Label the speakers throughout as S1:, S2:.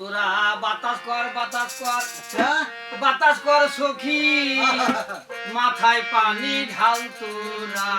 S1: তোরা বাতাস কর বাতাস কর।
S2: আচ্ছা
S1: বাতাস কর সখী। মাথায় পানি ঢাল তোরা।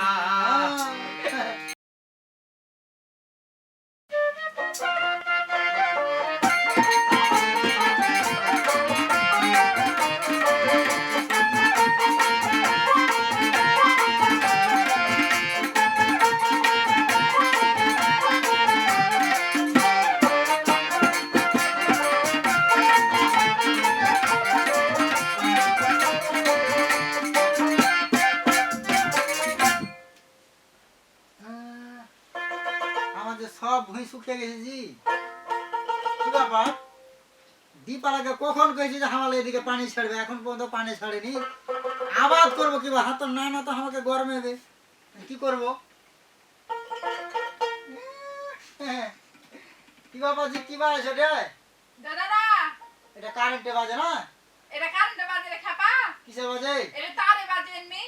S2: কি ব্যাপার? দীপালাকে কখন কয়েছি যে হামালে এদিকে পানি ছাড়বে? এখন পর্যন্ত পানি ছাড়েনি। আবাদ করব কি হাত না না তো আমাকে গরমে হবে কি করব। কি বাবা জি কি বাজে এটা
S3: দাদারা!
S2: এটা কারেন্টে বাজে না?
S3: এটা কারেন্টে বাজে রে খাপা
S2: কিসে বাজে?
S3: এটা তারে বাজে এমনি।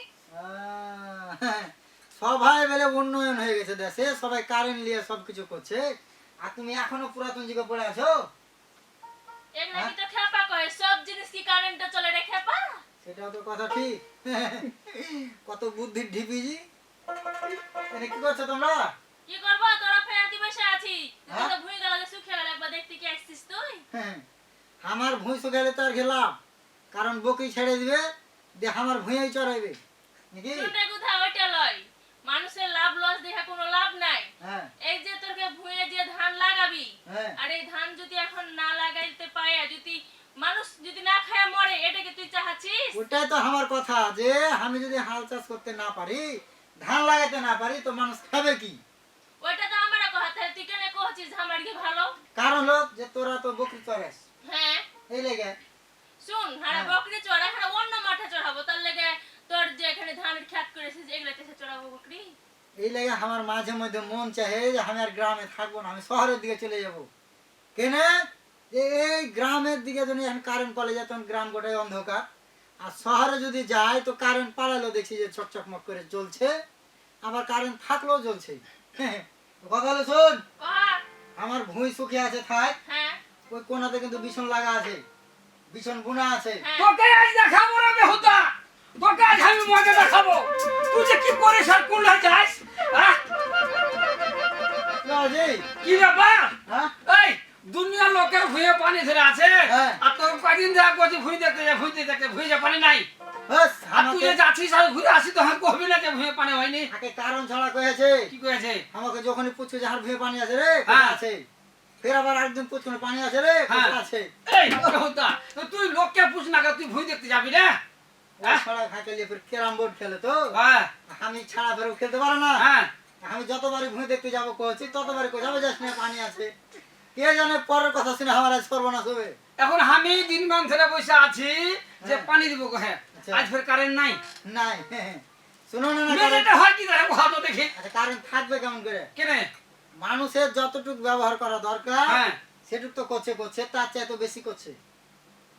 S2: সবাই বেলে উন্নয়ন হয়ে গেছে দেশে সবাই কারেন্ট নিয়ে সবকিছু করছে। আর তুমি এখনও পুরাতন যুগে পড়ে আছো?
S4: এগুলা কি তো খেপা কয়? সব জিনিস কি কারেন্টে চলে রে খেপা?
S2: সেটাও তো কথা ঠিক। কত বুদ্ধির ঢিপিজি এনে কি করছ তোমরা?
S4: কি করব? তোরা ফেরাতি বসে আছি।
S2: হ্যাঁ?
S4: তো ভুই গেল শুকিয়ে গেল। একবার দেখতে কি আসছিস তুই?
S2: হ্যাঁ, আমার ভুঁই গেলে তো আর গেলাম কারণ বকি ছেড়ে দিবে দিয়ে আমার ভুঁই চড়াইবে। নাকি
S4: শুনে কোথাও ওইটা লয় মানুষের লাভ লস দেখে কোনো লাভ নাই
S2: হ্যাঁ
S4: এই যে তোকে ভুঁয়ে যে ধান লাগাবি
S2: হ্যাঁ।
S4: আর এই ধান যদি এখন না লাগাইতে পারে যদি মানুষ যদি না খায় মরে এটাকে তুই চাহাচ্ছিস?
S2: ওটাই তো আমার কথা যে আমি যদি হাল চাষ করতে না পারি ধান লাগাতে না পারি তো মানুষ খাবে কি?
S4: ওইটা তো আমার কথা তুই কেন কহছিস আমার কি ভালো?
S2: কারণ হলো যে তোরা তো বকরি চড়াস।
S4: হ্যাঁ।
S2: এই লেগে।
S4: শুন হারা
S2: হ্যাঁ।
S4: বকরি চড়া এখানে অন্য মাঠে চড়াবো তার লেগে তোর যে এখানে ধানের খ্যাত করেছিস এগুলাতে চড়াবো বকরি?
S2: এই লাগে আমার মাঝে মধ্যে মন চাহে যে আমি আর গ্রামে থাকব না আমি শহরের দিকে চলে যাব। কেন? যে এই গ্রামের দিকে যদি এখন কারেন্ট পালে যায় তখন গ্রাম গোটাই অন্ধকার। আর শহরে যদি যাই তো কারেন্ট পালালো দেখছি যে চকচকমক করে জ্বলছে। আবার কারেন্ট থাকলেও জ্বলছে। কথা হলো শোন। আমার ভুঁই শুকিয়ে আছে থাক
S4: হ্যাঁ।
S2: ওই কোনাতে কিন্তু বিছন লাগা আছে। বিছন বুনা আছে।
S4: হ্যাঁ।
S1: তোকে আজ দেখাবো রে বেহুদা। তোকে আজ আমি মজা দেখাবো। তুই যে কি করিস আর কোন যাস? হ্যাঁ?
S2: কি
S1: ব্যাপার?
S2: হ্যাঁ?
S1: এই দুনিয়া লোকের ভুঁয়ে পানি ধরে আছে।
S2: হ্যাঁ।
S1: আর তোর কদিন দেখা করছি ভুঁই দেখতে যা ভুঁই দেখতে ভুঁই যে পানি নাই। আর তুই যাচ্ছিস আর ঘুরে আসি তো হ্যাঁ কহবি না যে ভুঁয়ে পানি হয়নি?
S2: তাকে কারণ ছড়া কয়েছে।
S1: কি করেছে
S2: আমাকে যখনই পুচকে যাহার ভুঁয়ে পানি আছে রে
S1: হ্যাঁ।
S2: আছে? ফের আবার একদিন পুচকে পানি আছে রে
S1: হ্যাঁ।
S2: আছে?
S1: এই তুই লোককে পুছ না তুই ভুঁই দেখতে যাবি রে?
S2: ক্যারাম বোর্ড খেলে তো?
S1: হ্যাঁ।
S2: আমি ছাড়া ফের খেলতে পারে না।
S1: হ্যাঁ।
S2: আমি যতবারই দেখতে যাব ততবারই যাবে যাস না পানি আছে। কে জানে পরের কথা শুনে আমার আজ সর্বনাশ হবে
S1: এখন আমি দিন মান ধরে বসে আছি যে
S2: হ্যাঁ।
S1: পানি দিব হ্যাঁ।
S2: আচ্ছা।
S1: আজ ফের কারেন্ট নাই।
S2: নাই শুনো না না
S1: মেয়েটা হয় কি দেখি।
S2: আচ্ছা কারেন্ট থাকবে কেমন করে?
S1: কেনে?
S2: মানুষের যতটুকু ব্যবহার করা দরকার সেটুক তো করছে করছে তার চেয়ে তো বেশি করছে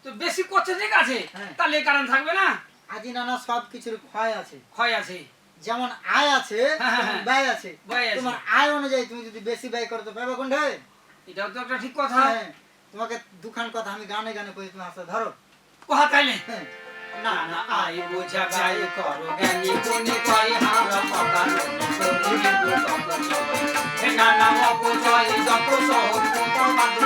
S1: তো বেশি করছে ঠিক আছে?
S2: হ্যাঁ।
S1: তাহলে থাকবে না?
S2: আজি নানা সব কিছুর ক্ষয় আছে।
S1: ক্ষয় আছে।
S2: যেমন আয় আছে
S1: হ্যাঁ, হ্যাঁ।
S2: ব্যয় আছে। তোমার আয় অনুযায়ী তুমি যদি বেশি ব্যয় করো তো পাবে কোনটা
S1: এটাও তো একটা ঠিক কথা।
S2: তোমাকে দুখান কথা আমি গানে গানে কই তুমি ধরো।
S1: কথা তাইলে। না না আই বুঝা গাই করো জ্ঞানী গুণী কই হারা করি কিন্তু কত না না অপচয় যত সহজ কত বাদু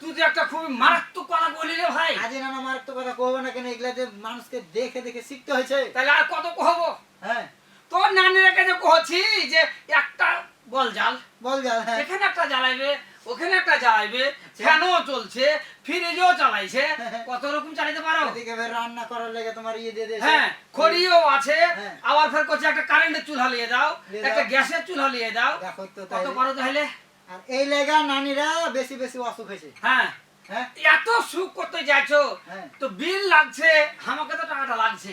S1: তুই তো একটা খুবই মারাত্মক কথা বলি রে ভাই।
S2: আজি নানা আমার কথা কইবো না কেন এগুলা যে মানুষকে দেখে দেখে শিখতে হয়েছে।
S1: তাহলে আর কত কহবো
S2: হ্যাঁ।
S1: তোর নানির কাছে কহছি যে একটা বল জাল।
S2: বল যা হ্যাঁ।
S1: এখানে একটা জ্বালাইবে ওখানে একটা জ্বালাইবে ফ্যানও চলছে ফ্রিজও চালাইছে। কত রকম চালাইতে পারো?
S2: রান্না করার লেগে তোমার ইয়ে দিয়ে
S1: হ্যাঁ খড়িও আছে।
S2: হ্যাঁ।
S1: আবার ফের করছে একটা কারেন্টের চুলা নিয়ে দাও একটা। গ্যাসের চুলা নিয়ে দাও। কত পারো তাহলে?
S2: আর এই লেগা নানিরা বেশি বেশি অসুখ হয়েছে।
S1: হ্যাঁ।
S2: হ্যাঁ?
S1: এত সুখ করতে যাচ্ছো
S2: হ্যাঁ।
S1: তো বিল লাগছে আমাকে তো টাকাটা লাগছে।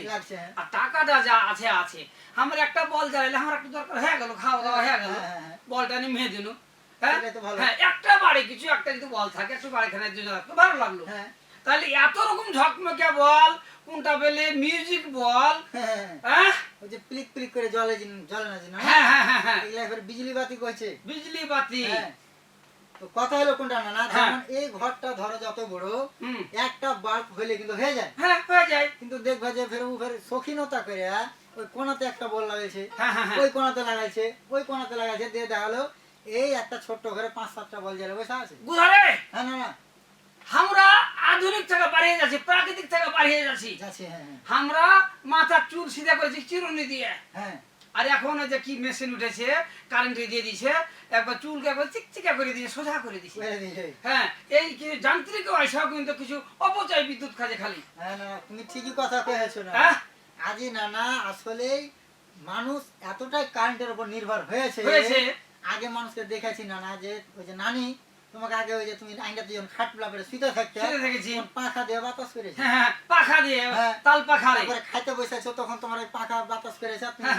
S1: আর টাকাটা যা আছে আছে। আমার একটা বল জ্বালাইলে আমার একটু দরকার হয়ে গেল খাওয়া দাওয়া হয়ে গেল। বলটা নিয়ে মেয়ে দিন হ্যাঁ? একটা বাড়ি কিছু একটা যদি বল থাকে একটু বাড়িখানে ভালো লাগল।
S2: হ্যাঁ।
S1: তাহলে এত রকম ঝকমকে বল কোনটা পেলে মিউজিক বল
S2: হ্যাঁ।
S1: হ্যাঁ?
S2: ওই যে প্লিক প্লিক করে জলে জলে না জিন
S1: হ্যাঁ হ্যাঁ হ্যাঁ হ্যাঁ।
S2: এগুলা বিজলি বাতি কইছে?
S1: বিজলি বাতি।
S2: তো কথা হলো কোনটা না? না। যেমন এই ঘরটা ধরো যত বড় একটা বাল্ব হইলে কিন্তু হয়ে যায়।
S1: হ্যাঁ হয়ে যায়।
S2: কিন্তু দেখবা যে ফের ও ফের শৌখিনতা করে ওই একটা বল লাগাইছে। ওই কোনাতে লাগাইছে ওই কোনাতে লাগাইছে দিয়ে দেখা হলো এই একটা ছোট্ট ঘরে পাঁচ সাতটা বল জ্বালে বসে আছে। হ্যাঁ না না।
S1: আমরা আধুনিক থেকে বাড়িয়ে যাচ্ছি প্রাকৃতিক থেকে বাড়িয়ে যাচ্ছি।
S2: হ্যাঁ হ্যাঁ।
S1: আমরা মাথার চুল সিধা করেছি চিরুনি দিয়ে।
S2: হ্যাঁ।
S1: আর এখন যে কি মেশিন উঠেছে কারেন্ট দিয়ে দিছে একবার চুলকে একবার চিকচিকা করে দিয়ে সোজা করে দিছে। হ্যাঁ এই কি যান্ত্রিক পয়সাও কিন্তু কিছু অপচয় বিদ্যুৎ কাজে খালি।
S2: হ্যাঁ না তুমি ঠিকই কথা কয়েছো না? আজি না না আসলেই মানুষ এতটাই কারেন্টের উপর নির্ভর হয়েছে।
S1: হয়েছে।
S2: আগে মানুষকে দেখেছি না না যে ওই যে নানি তোমাকে আগে ওই যে তুমি আইনটাতে যখন খাটলা করে শুতে থাকতে
S1: শুতে থেকেছি।
S2: পাখা দিয়ে বাতাস করেছে।
S1: হ্যাঁ হ্যাঁ পাখা দিয়ে
S2: হ্যাঁ।
S1: তাল পাখা
S2: তারপরে খাইতে বসেছো তখন তোমার ওই পাখা বাতাস করেছে তুমি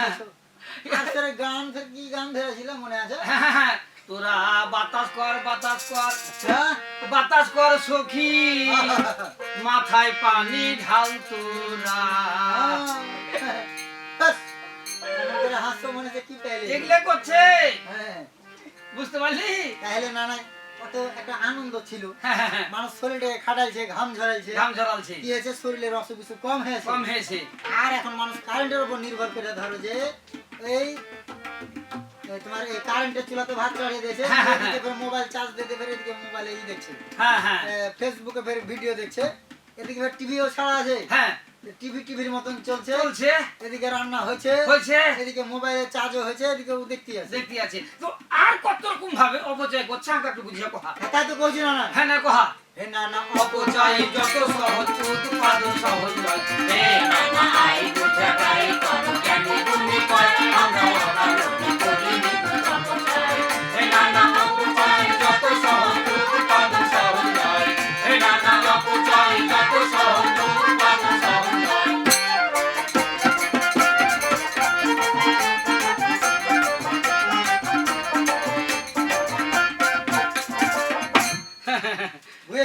S2: গান কি গান ধরেছিল মনে আছে।
S1: তোরা বাতাস কর বাতাস কর? বাতাস কর সখী। মাথায় পানি ঢাল তোরা।
S2: হাসছো মনে কি পেলে।
S1: এগুলো করছে। বুঝতে পারলি?
S2: তাহলে না না কত একটা আনন্দ ছিল।
S1: হ্যাঁ, হ্যাঁ, হ্যাঁ।
S2: মানুষ শরীরটাকে খাটাইছে ঘাম ঝরাইছে।
S1: ঘাম ঝরালছে।
S2: কি হয়েছে? শরীরের অসুখ বিসুখ কম হয়েছে।
S1: কম হয়েছে।
S2: আর এখন মানুষ কারেন্টের উপর নির্ভর করে ধরো যে এই এই তোমার এই কারেন্টের চুলাতে ভাত চড়িয়ে দিয়েছে। এদিকে ফের মোবাইল চার্জ দিতে ফের এদিকে মোবাইলে ই দেখছে। এ, ফেসবুকে ফের ভিডিও দেখছে। এদিকে ফের টিভিও ছাড়া আছে।
S1: হ্যাঁ।
S2: টিভি টিভির মতন চলছে।
S1: চলছে।
S2: এদিকে রান্না হয়েছে।
S1: হয়েছে।
S2: এদিকে মোবাইলে চার্জও হয়েছে। এদিকে দেখতে আছে।
S1: দেখতে আছে। তো কত রকম ভাবে অপচয় করছে আমাকে একটু বুঝিয়ে কহা।
S2: তাই তো বলছি না না।
S1: হ্যাঁ না কহা।
S2: হে না না
S1: অপচয় যত সহজ উৎপাদন সহজ নয় হে নানা আই বুঝা গাই কত জ্ঞানী তুমি কয় আমরা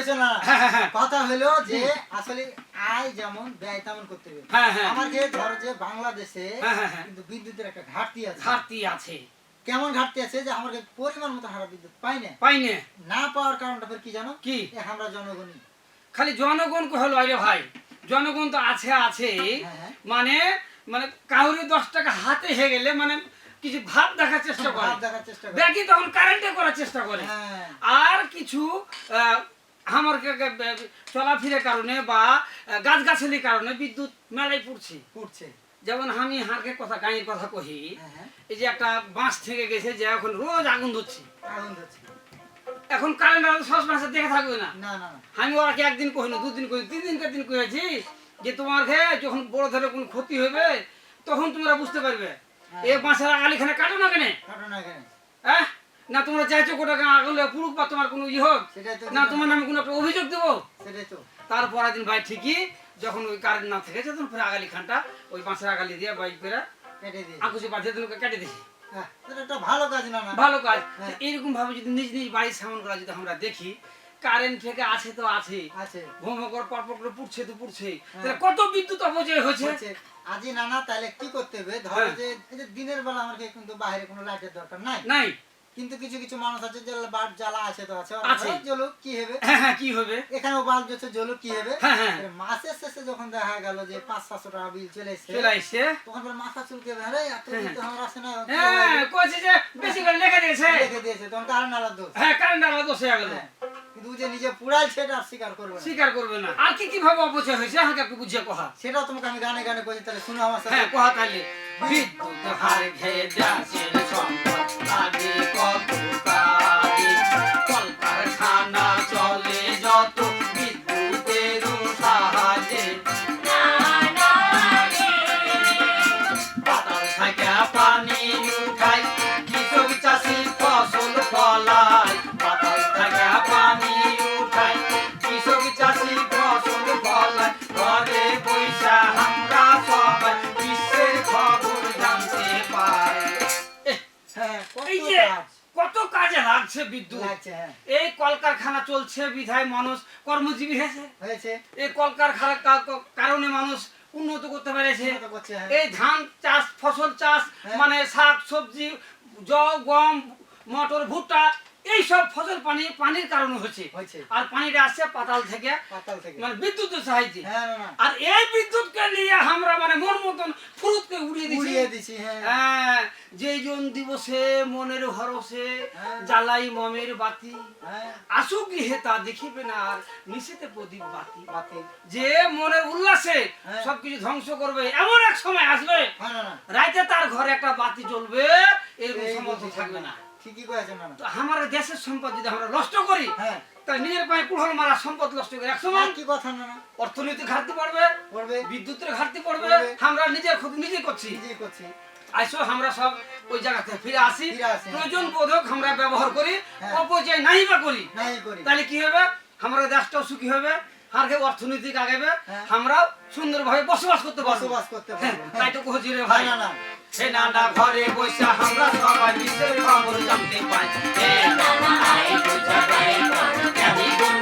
S2: বুঝেছ না?
S1: হ্যাঁ, হ্যাঁ, হ্যাঁ।
S2: কথা হলো যে আসলে আয় যেমন ব্যয় তেমন করতে হবে। আমার যে ধরো যে বাংলাদেশে। কিন্তু বিদ্যুতের একটা ঘাটতি আছে।
S1: ঘাটতি আছে।
S2: কেমন ঘাটতি আছে যে পরিমাণ মতো হারা বিদ্যুৎ পাই না।
S1: পাই না।
S2: না পাওয়ার কারণটা ফের কি জানো?
S1: কি?
S2: আমরা জনগণই।
S1: খালি জনগণ হলো আরে ভাই। জনগণ তো আছে আছে। মানে মানে কাউরি দশ টাকা হাতে হয়ে গেলে মানে কিছু ভাব দেখার চেষ্টা করে।
S2: দেখার চেষ্টা করে।
S1: দেখি তখন কারেন্টে করার চেষ্টা করে। আর কিছু আহ, আমার চলাফিরের কারণে বা গাছ গাছালির কারণে বিদ্যুৎ মেলাই পড়ছে।
S2: করছে
S1: যেমন আমি হাঁকের কথা গাঁয়ের কথা কহি
S2: হ্যাঁ হ্যাঁ।
S1: এই যে একটা বাঁশ থেকে গেছে যে এখন রোজ আগুন ধরছে।
S2: আগুন ধরছে।
S1: এখন কারেন্ট সস মাসে দেখে থাকবে না।
S2: না না না।
S1: আমি ওরাকে একদিন কহিনি দুদিন কহি তিন দিনকে দিন কহেছি যে তোমার যখন বড় ধরে কোনো ক্ষতি হবে তখন তোমরা বুঝতে পারবে।
S2: হ্যাঁ।
S1: এ বাঁশের আলিখানে কাটো না কেনে?
S2: না এখানে
S1: হ্যাঁ? না তোমরা চাইছো কোটা কোটাকে আগলে পুরুক বা তোমার কোনো ই হোক না তোমার নামে কোনো একটা অভিযোগ দেবো? তারপর দিন ভাই ঠিকই যখন ওই কারেন্ট না থেকেছে তখন ফের আগালি খানটা ওই বাঁশের আগালি দিয়ে বাইক
S2: দিয়ে
S1: আকুশি বাঁধিয়ে দিন কেটে দিয়েছি।
S2: হ্যাঁ ভালো কাজ না না?
S1: ভালো কাজ।
S2: হ্যাঁ।
S1: এইরকম ভাবে যদি নিজ নিজ বাড়ির সামন করা যদি আমরা দেখি কারেন্ট থেকে আছে তো আছে
S2: আছে।
S1: ভূমিকর পরপর করে পুড়ছে তো পুড়ছে
S2: হ্যাঁ।
S1: তাহলে কত বিদ্যুৎ অপচয় হয়েছে
S2: আজি নানা তাহলে কি করতে হবে? ধরো যে দিনের বেলা আমাকে কিন্তু বাইরে কোনো লাইটের দরকার নাই।
S1: নাই।
S2: কিন্তু কিছু কিছু মানুষ আছে যে বাট জ্বালা আছে তো আছে।
S1: আছে।
S2: জ্বলুক কি হবে?
S1: হ্যাঁ হ্যাঁ কি হবে?
S2: এখানেও বাল্ব জ্বলছে জ্বলুক কি হবে?
S1: হ্যাঁ, হ্যাঁ।
S2: মাসের শেষে যখন দেখা গেল যে পাঁচ সাতশো টাকা বিল চলে এসছে
S1: চলে আসছে
S2: তখন মাথা চুলকে আরে এত বিল তো আমার আসে না
S1: হ্যাঁ? কইছে যে বেশি করে লেখা দিয়েছে।
S2: রেখে দিয়েছে তখন কারণ আলাদা দোষ।
S1: হ্যাঁ কারেন্ট আলাদা দোষ হয়ে গেল।
S2: হ্যাঁ। কিন্তু যে নিজে পুরাইছে সেটা আর স্বীকার করবে না।
S1: স্বীকার করবে না। আর কি কি ভাবে অপচয় হয়েছে আমাকে একটু বুঝিয়ে কহা।
S2: সেটাও তোমাকে আমি গানে গানে কইছি তাহলে শুনো আমার সাথে।
S1: হ্যাঁ কহা তাহলে বিদ্যুৎ হার ঘেয়ে দেশের সম্পদ আগে কত লাগছে বিদ্যুৎ।
S2: হ্যাঁ।
S1: এই কলকারখানা চলছে বিধায় মানুষ কর্মজীবী হয়েছে।
S2: হয়েছে।
S1: এই কলকারখানা কারণে মানুষ উন্নত করতে পেরেছে।
S2: হ্যাঁ।
S1: এই ধান চাষ ফসল চাষ
S2: হ্যাঁ।
S1: মানে শাক সবজি জ গম মটর ভুট্টা এই সব ফসল পানি পানির কারণে হচ্ছে আর পানিটা আসছে পাতাল থেকে।
S2: পাতাল থেকে।
S1: মানে বিদ্যুতের সাহায্যে।
S2: হ্যাঁ
S1: আর এই বিদ্যুৎকে নিয়ে আমরা মানে মন মতন ফুরুতকে উড়িয়ে দিচ্ছি
S2: উড়িয়ে দিছি হ্যাঁ।
S1: হ্যাঁ যেই জন দিবসে মনের হরসে
S2: হ্যাঁ।
S1: জ্বালাই মমের বাতি। আসুক গৃহে তা দেখিবে না আর নিশিতে প্রদীপ বাতি।
S2: বাতি।
S1: যে মনের উল্লাসে। সবকিছু ধ্বংস করবে এমন এক সময় আসবে। রাইতে তার ঘরে একটা বাতি জ্বলবে এরকম
S2: এই
S1: সমর্থ থাকবে না।
S2: ঠিকই না
S1: আমার দেশের সম্পদ যদি আমরা নষ্ট করি
S2: হ্যাঁ।
S1: তাই নিজের পায়ে কুড়াল মারা সম্পদ নষ্ট করে। এক সময়
S2: কি কথা না
S1: অর্থনীতি ঘাটতি পড়বে
S2: পড়বে।
S1: বিদ্যুতের ঘাটতি পড়বে। আমরা নিজের ক্ষতি নিজে করছি।
S2: নিজেই করছি।
S1: আসো আমরা সব ওই জায়গাতে ফিরে আসি। প্রয়োজন বোধক আমরা ব্যবহার করি
S2: হ্যাঁ।
S1: অপচয় নাই বা করি।
S2: নাই করি।
S1: তাহলে কি হবে? আমরা দেশটাও সুখী হবে আর কেউ অর্থনৈতিক আগাবে।
S2: হ্যাঁ।
S1: আমরাও সুন্দরভাবে বসবাস করতে
S2: বসবাস করতে পারব।
S1: তাই তো কহছি রে ভাই।
S2: না না।
S1: হে নানা ঘরে বসে আমরা সবাই বিশ্বের খবর জানতে পাই। নানা আই বুঝা পাই কেমন?